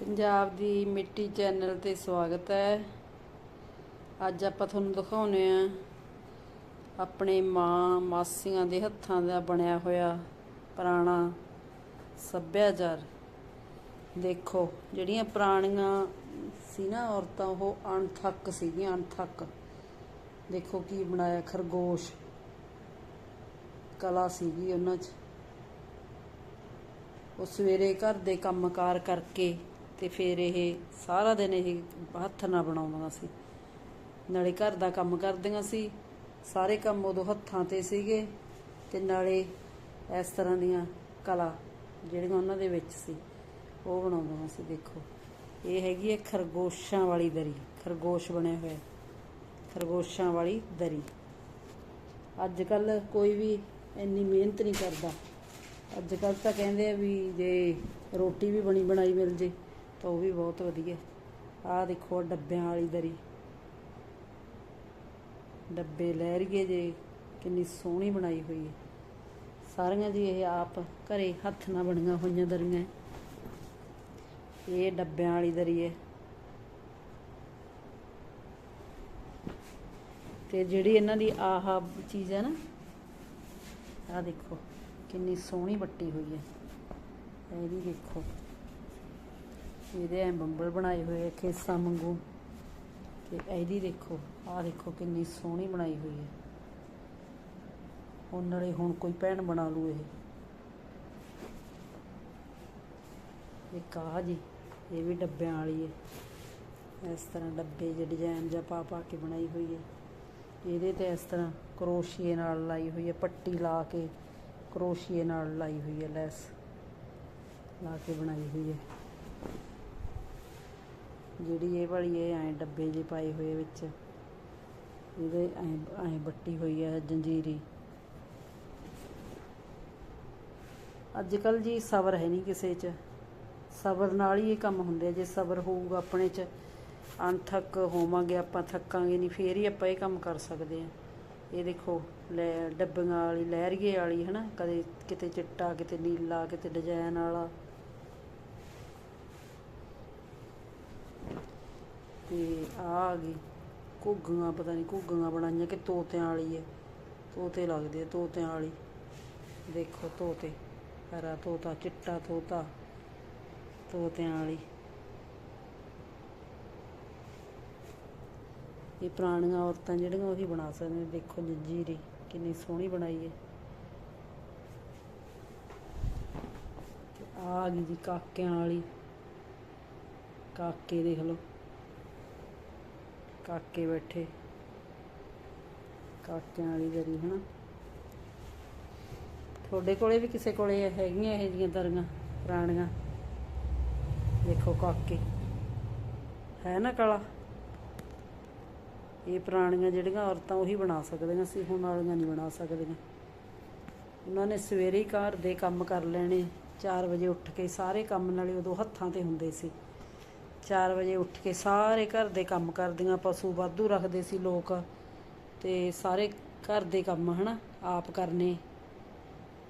ਪੰਜਾਬ ਦੀ ਮਿੱਟੀ ਚੈਨਲ ਤੇ ਸਵਾਗਤ ਹੈ। ਅੱਜ ਆਪਾਂ ਤੁਹਾਨੂੰ ਦਿਖਾਉਨੇ ਆ ਆਪਣੇ ਮਾਂ ਮਾਸੀਆਂ ਦੇ ਹੱਥਾਂ ਦਾ ਬਣਿਆ ਹੋਇਆ ਪੁਰਾਣਾ ਸੱਭਿਆਚਾਰ। ਦੇਖੋ, ਜਿਹੜੀਆਂ ਪੁਰਾਣੀਆਂ ਸੀ ਨਾ ਔਰਤਾਂ, ਉਹ ਅਣਥੱਕ ਸੀਗੀਆਂ, ਅਣਥੱਕ। ਦੇਖੋ ਕੀ ਬਣਾਇਆ ਖਰਗੋਸ਼। ਕਲਾ ਸੀਗੀ ਉਹਨਾਂ 'ਚ। ਉਹ ਸਵੇਰੇ ਘਰ ਦੇ ਕੰਮਕਾਰ ਕਰਕੇ ਤੇ ਫਿਰ ਇਹ ਸਾਰਾ ਦਿਨ ਇਹ ਹੱਥ ਨਾਲ ਬਣਾਉਂਦੀਆਂ ਸੀ। ਨਾਲੇ ਘਰ ਦਾ ਕੰਮ ਕਰਦੀਆਂ ਸੀ। ਸਾਰੇ ਕੰਮ ਉਦੋਂ ਹੱਥਾਂ ਤੇ ਸੀਗੇ ਤੇ ਨਾਲੇ ਇਸ ਤਰ੍ਹਾਂ ਦੀਆਂ ਕਲਾ ਜਿਹੜੀਆਂ ਉਹਨਾਂ ਦੇ ਵਿੱਚ ਸੀ, ਉਹ ਬਣਾਉਂਦੀਆਂ ਸੀ। ਦੇਖੋ, ਇਹ ਹੈਗੀ ਹੈ ਖਰਗੋਸ਼ਾਂ ਵਾਲੀ ਦਰੀ। ਖਰਗੋਸ਼ ਬਣਿਆ ਹੋਇਆ ਖਰਗੋਸ਼ਾਂ ਵਾਲੀ ਦਰੀ। ਅੱਜ ਕੱਲ ਕੋਈ ਵੀ ਇੰਨੀ ਮਿਹਨਤ ਨਹੀਂ ਕਰਦਾ। ਅੱਜ ਕੱਲ ਤਾਂ ਕਹਿੰਦੇ ਆ ਵੀ ਜੇ ਰੋਟੀ ਵੀ ਬਣੀ ਬਣਾਈ ਮਿਲ ਜੇ। ਤਾਂ ਉਹ ਵੀ ਬਹੁਤ ਵਧੀਆ। ਆਹ ਦੇਖੋ ਡੱਬਿਆਂ ਵਾਲੀ ਦਰੀ। ਡੱਬੇ ਲਹਿਰੀਏ ਜੇ, ਕਿੰਨੀ ਸੋਹਣੀ ਬਣਾਈ ਹੋਈ ਹੈ। ਸਾਰੀਆਂ ਜੀ ਇਹ ਆਪ ਘਰੇ ਹੱਥ ਨਾਲ ਬਣੀਆਂ ਹੋਈਆਂ ਦਰੀਆਂ। ਇਹ ਡੱਬਿਆਂ ਵਾਲੀ ਦਰੀ ਹੈ। ਤੇ ਜਿਹੜੀ ਇਹਨਾਂ ਦੀ ਆਹ ਚੀਜ਼ ਹੈ ਨਾ, ਆਹ ਦੇਖੋ, ਕਿੰਨੀ ਸੋਹਣੀ ਬੱਟੀ ਹੋਈ ਹੈ। ਇਹ ਵੀ ਦੇਖੋ। ਇਹਦੇ ਐ ਬੰਬਲ ਬਣਾਏ ਹੋਏ ਆ ਖੇਸਾਂ ਵਾਂਗੂ। ਤੇ ਇਹਦੀ ਦੇਖੋ, ਆਹ ਦੇਖੋ ਕਿੰਨੀ ਸੋਹਣੀ ਬਣਾਈ ਹੋਈ ਹੈ। ਹੁਣ ਨਾਲੇ ਹੁਣ ਕੋਈ ਭੈਣ ਬਣਾ ਲੂ ਇਹ। ਇੱਕ ਆਹ ਜੀ, ਇਹ ਵੀ ਡੱਬਿਆਂ ਵਾਲੀ ਹੈ। ਇਸ ਤਰ੍ਹਾਂ ਡੱਬੇ ਜਿਹੇ ਡਿਜ਼ਾਈਨ ਜਾਂ ਪਾ ਪਾ ਕੇ ਬਣਾਈ ਹੋਈ ਹੈ। ਇਹਦੇ ਤੇ ਇਸ ਤਰ੍ਹਾਂ ਕਰੋਸ਼ੀਏ ਨਾਲ ਲਾਈ ਹੋਈ ਹੈ, ਪੱਟੀ ਲਾ ਕੇ ਕਰੋਸ਼ੀਏ ਨਾਲ ਲਾਈ ਹੋਈ ਹੈ, ਲੈਸ ਲਾ ਕੇ ਬਣਾਈ ਹੋਈ ਹੈ। ਜਿਹੜੀ ਇਹ ਵਾਲੀ ਇਹ ਐ ਡੱਬੇ ਜੇ ਪਾਏ ਹੋਏ ਵਿੱਚ। ਇਹਦੇ ਐ ਐ ਬੱਟੀ ਹੋਈ ਹੈ ਜੰਜੀਰੀ। ਅੱਜ ਕੱਲ ਜੀ ਸਬਰ ਹੈ ਨਹੀਂ ਕਿਸੇ 'ਚ। ਸਬਰ ਨਾਲ ਹੀ ਇਹ ਕੰਮ ਹੁੰਦੇ ਆ। ਜੇ ਸਬਰ ਹੋਊਗਾ ਆਪਣੇ 'ਚ, ਅਣਥੱਕ ਹੋਵਾਂਗੇ, ਆਪਾਂ ਥੱਕਾਂਗੇ ਨਹੀਂ, ਫੇਰ ਹੀ ਆਪਾਂ ਇਹ ਕੰਮ ਕਰ ਸਕਦੇ ਆ। ਇਹ ਦੇਖੋ, ਲੈ ਡੱਬੀਆਂ ਵਾਲੀ, ਲਹਿਰੀਏ ਵਾਲੀ, ਹਨਾ? ਕਦੇ ਕਿਤੇ ਚਿੱਟਾ, ਕਿਤੇ ਨੀਲਾ, ਕਿਤੇ ਡਿਜ਼ਾਈਨ ਵਾਲਾ। ਤੇ ਆ ਆ ਗਈ। ਘੁੱਗੀਆਂ, ਪਤਾ ਨਹੀਂ ਘੁੱਗੀਆਂ ਬਣਾਈਆਂ ਕਿ ਤੋਤਿਆਂ ਵਾਲੀ ਹੈ ਤੋਤੇ ਲੱਗਦੇ ਆ, ਤੋਤਿਆਂ ਵਾਲੀ। ਦੇਖੋ ਤੋਤੇ, ਹਰਾ ਤੋਤਾ, ਚਿੱਟਾ ਤੋਤਾ, ਤੋਤਿਆਂ ਵਾਲੀ। ਇਹ ਪੁਰਾਣੀਆਂ ਔਰਤਾਂ ਜਿਹੜੀਆਂ ਉਹੀ ਬਣਾ ਸਕਦੇ ਦੇਖੋ ਜੰਜੀਰੀ, ਕਿੰਨੀ ਸੋਹਣੀ ਬਣਾਈ ਹੈ ਆ ਗਈ ਜੀ ਕਾਕਿਆਂ ਵਾਲੀ। ਕਾਕੇ ਦੇਖ ਲਓ। ਕਾਕੇ ਬੈਠੇ। ਕਾਕਿਆਂ ਵਾਲੀ ਦਰੀ ਹਨਾ। ਤੁਹਾਡੇ ਕੋਲੇ ਵੀ ਕਿਸੇ ਕੋਲੇ ਹੈਗੀਆਂ ਇਹ ਜੀਆਂ ਦਰੀਆਂ, ਪੁਰਾਣੀਆਂ? ਦੇਖੋ ਕਾਕੇ। ਹੈ ਨਾ ਕਲਾ? ਇਹ ਪੁਰਾਣੀਆਂ ਜਿਹੜੀਆਂ ਔਰਤਾਂ ਉਹੀ ਬਣਾ ਸਕਦੀਆਂ ਸੀ, ਹੁਣ ਵਾਲੀਆਂ ਨਹੀਂ ਬਣਾ ਸਕਦੀਆਂ। ਉਹਨਾਂ ਨੇ ਸਵੇਰੇ ਹੀ ਘਰ ਦੇ ਕੰਮ ਕਰ ਲੈਣੇ 4 ਵਜੇ ਉੱਠ ਕੇ ਸਾਰੇ ਕੰਮ ਨਾਲੇ ਉਦੋਂ ਹੱਥਾਂ ਤੇ ਹੁੰਦੇ ਸੀ। 4 ਵਜੇ ਉੱਠ ਕੇ ਸਾਰੇ ਘਰ ਦੇ ਕੰਮ ਕਰਦੀਆਂ, ਪਸ਼ੂ ਵਾਧੂ ਰੱਖਦੇ ਸੀ ਲੋਕ ਤੇ ਸਾਰੇ ਘਰ ਦੇ ਕੰਮ, ਹਨਾ, ਆਪ ਕਰਨੇ।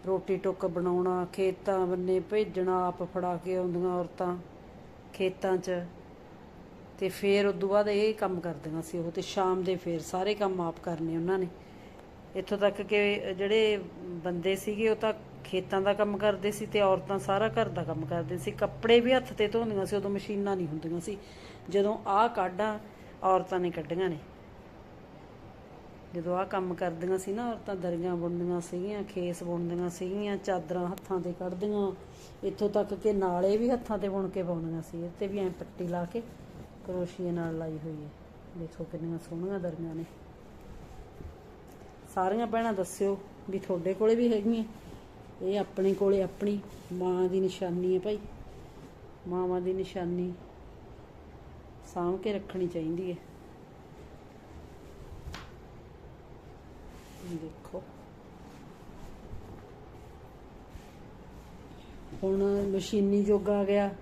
ਰੋਟੀ ਟੁੱਕ ਬਣਾਉਣਾ, ਖੇਤਾਂ ਬੰਨੇ ਭੇਜਣਾ, ਆਪ ਫੜਾ ਕੇ ਆਉਂਦੀਆਂ ਔਰਤਾਂ ਖੇਤਾਂ 'ਚ। ਤੇ ਫਿਰ ਉਦੋਂ ਬਾਅਦ ਇਹ ਕੰਮ ਕਰਦੀਆਂ ਸੀ ਉਹ ਤੇ ਸ਼ਾਮ ਦੇ ਫਿਰ ਸਾਰੇ ਕੰਮ ਆਪ ਕਰਨੇ ਉਹਨਾਂ ਨੇ। ਇੱਥੋਂ ਤੱਕ ਕਿ ਜਿਹੜੇ ਬੰਦੇ ਸੀਗੇ ਉਹ ਤਾਂ ਖੇਤਾਂ ਦਾ ਕੰਮ ਕਰਦੇ ਸੀ ਤੇ ਔਰਤਾਂ ਸਾਰਾ ਘਰ ਦਾ ਕੰਮ ਕਰਦੇ ਸੀ। ਕੱਪੜੇ ਵੀ ਹੱਥ ਤੇ ਧੋਂਦੀਆਂ ਸੀ, ਉਦੋਂ ਮਸ਼ੀਨਾਂ ਨਹੀਂ ਹੁੰਦੀਆਂ ਸੀ। ਜਦੋਂ ਆਹ ਕਾਢਾਂ, ਔਰਤਾਂ ਨੇ ਕੱਢੀਆਂ ਨੇ। ਜਦੋਂ ਆਹ ਕੰਮ ਕਰਦੀਆਂ ਸੀ ਨਾ, ਔਰਤਾਂ ਦਰੀਆਂ ਬੁਣਦੀਆਂ ਸੀਗੀਆਂ, ਖੇਸ ਬੁਣਦੀਆਂ ਸੀਗੀਆਂ, ਚਾਦਰਾਂ ਹੱਥਾਂ ਤੇ ਕੱਢਦੀਆਂ। ਇੱਥੋਂ ਤੱਕ ਕਿ ਨਾਲੇ ਵੀ ਹੱਥਾਂ ਤੇ ਬੁਣ ਕੇ ਪਾਉਂਦੀਆਂ ਸੀ। ਇਹ ਤੇ ਵੀ ਐਂ ਪੱਟੀ ਲਾ ਕੇ ਕਰੋਸ਼ੀਏ ਨਾਲ ਲਾਈ ਹੋਈ ਹੈ। ਦੇਖੋ ਕਿੰਨੀਆਂ ਸੋਹਣੀਆਂ ਦਰੀਆਂ ਨੇ। ਸਾਰੀਆਂ ਭੈਣਾਂ ਦੱਸਿਓ ਵੀ ਤੁਹਾਡੇ ਕੋਲੇ ਵੀ ਹੈਗੀਆਂ। ਇਹ ਆਪਣੇ ਕੋਲੇ ਆਪਣੀ ਮਾਂ ਦੀ ਨਿਸ਼ਾਨੀ ਹੈ ਭਾਈ। ਮਾਵਾਂ ਦੀ ਨਿਸ਼ਾਨੀ ਸਾਂਭ ਕੇ ਰੱਖਣੀ ਚਾਹੀਦੀ ਹੈ। ਦੇਖੋ। ਹੁਣ ਮਸ਼ੀਨੀ ਯੁੱਗ ਆ ਗਿਆ।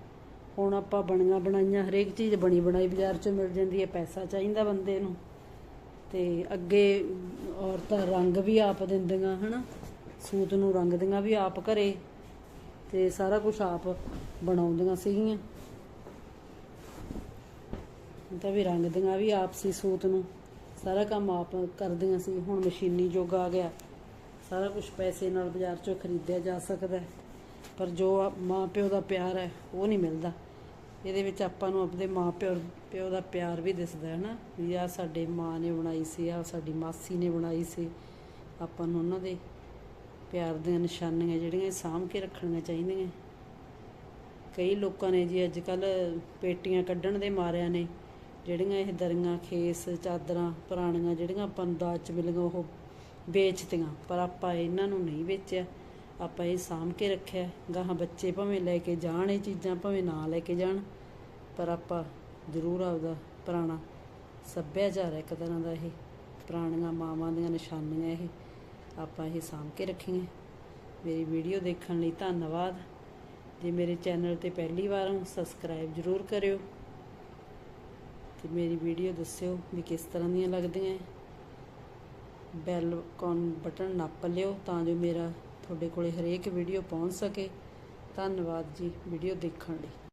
ਹੁਣ ਆਪਾਂ ਬਣੀਆਂ ਬਣਾਈਆਂ ਹਰੇਕ ਚੀਜ਼ ਬਣੀ ਬਣਾਈ ਬਾਜ਼ਾਰ 'ਚੋਂ ਮਿਲ ਜਾਂਦੀ ਹੈ। ਪੈਸਾ ਚਾਹੀਦਾ ਬੰਦੇ ਨੂੰ। ਤੇ ਅੱਗੇ ਔਰਤਾਂ ਰੰਗ ਵੀ ਆਪ ਦਿੰਦੀਆਂ, ਹਨਾ? ਸੂਤ ਨੂੰ ਰੰਗਦੀਆਂ ਵੀ ਆਪ ਘਰੇ ਤੇ ਸਾਰਾ ਕੁਝ ਆਪ ਬਣਾਉਂਦੀਆਂ ਸੀਗੀਆਂ। ਤਾਂ ਵੀ ਰੰਗਦੀਆਂ ਵੀ ਆਪ ਸੀ ਸੂਤ ਨੂੰ। ਸਾਰਾ ਕੰਮ ਆਪ ਕਰਦੀਆਂ ਸੀ। ਹੁਣ ਮਸ਼ੀਨੀ ਯੁੱਗ ਆ ਗਿਆ। ਸਾਰਾ ਕੁਝ ਪੈਸੇ ਨਾਲ ਬਾਜ਼ਾਰ ਚੋਂ ਖਰੀਦਿਆ ਜਾ ਸਕਦਾ ਹੈ। ਪਰ ਜੋ ਮਾਂ ਪਿਓ ਦਾ ਪਿਆਰ ਹੈ, ਉਹ ਨਹੀਂ ਮਿਲਦਾ। ਇਹਦੇ ਵਿੱਚ ਆਪਾਂ ਨੂੰ ਆਪਣੇ ਮਾਂ ਪਿਓ ਪਿਓ ਦਾ ਪਿਆਰ ਵੀ ਦਿਸਦਾ ਹੈ ਨਾ, ਵੀ ਆ ਸਾਡੇ ਮਾਂ ਨੇ ਬਣਾਈ ਸੀ ਆ ਸਾਡੀ ਮਾਸੀ ਨੇ ਬਣਾਈ ਸੀ। ਆਪਾਂ ਨੂੰ ਉਹਨਾਂ ਦੇ ਪਿਆਰ ਦੀਆਂ ਨਿਸ਼ਾਨੀਆਂ ਜਿਹੜੀਆਂ ਇਹ ਸਾਂਭ ਕੇ ਰੱਖਣੀਆਂ ਚਾਹੀਦੀਆਂ। ਕਈ ਲੋਕਾਂ ਨੇ ਜੀ ਅੱਜ ਕੱਲ ਪੇਟੀਆਂ ਕੱਢਣ ਦੇ ਮਾਰਿਆਂ ਨੇ, ਜਿਹੜੀਆਂ ਇਹ ਦਰੀਆਂ, ਖੇਸ, ਚਾਦਰਾਂ, ਪੁਰਾਣੀਆਂ ਜਿਹੜੀਆਂ ਆਪਾਂ ਨੂੰ ਦਾਜ ਚ ਮਿਲੀਆਂ, ਉਹ ਵੇਚਤੀਆਂ। ਪਰ ਆਪਾਂ ਇਹਨਾਂ ਨੂੰ ਨਹੀਂ ਵੇਚਿਆ। ਆਪਾਂ ਇਹ ਸਾਂਭ ਕੇ ਰੱਖਿਆ। ਗਾਹਾਂ ਬੱਚੇ ਭਾਵੇਂ ਲੈ ਕੇ ਜਾਣ, ਇਹ ਚੀਜ਼ਾਂ ਭਾਵੇਂ ਨਾ ਲੈ ਕੇ ਜਾਣ, ਪਰ ਆਪਾਂ ਜ਼ਰੂਰ ਆਪਦਾ ਪੁਰਾਣਾ ਸੱਭਿਆਚਾਰ ਹੈ ਇੱਕ ਤਰ੍ਹਾਂ ਦਾ ਇਹ। ਪੁਰਾਣੀਆਂ ਮਾਵਾਂ ਦੀਆਂ ਨਿਸ਼ਾਨੀਆਂ ਇਹ। ਆਪਾਂ ਇਹ ਸਾਂਭ ਕੇ ਰੱਖੀਏ ਮੇਰੀ ਵੀਡੀਓ ਦੇਖਣ ਲਈ ਧੰਨਵਾਦ। ਜੇ ਮੇਰੇ ਚੈਨਲ ਤੇ ਪਹਿਲੀ ਵਾਰ ਹੋ, ਸਬਸਕ੍ਰਾਈਬ ਜ਼ਰੂਰ ਕਰਿਓ। ਤੇ ਮੇਰੀ ਵੀਡੀਓ ਦੱਸਿਓ ਵੀ ਕਿਸ ਤਰ੍ਹਾਂ ਦੀਆਂ ਲੱਗਦੀਆਂ ਹੈ। ਬੈਲ ਕੌਨ ਬਟਨ ਨੱਪ ਲਿਓ ਤਾਂ ਜੋ ਮੇਰਾ ਤੁਹਾਡੇ ਕੋਲੇ ਹਰੇਕ ਵੀਡੀਓ ਪਹੁੰਚ ਸਕੇ। ਧੰਨਵਾਦ ਜੀ, ਵੀਡੀਓ ਦੇਖਣ ਲਈ।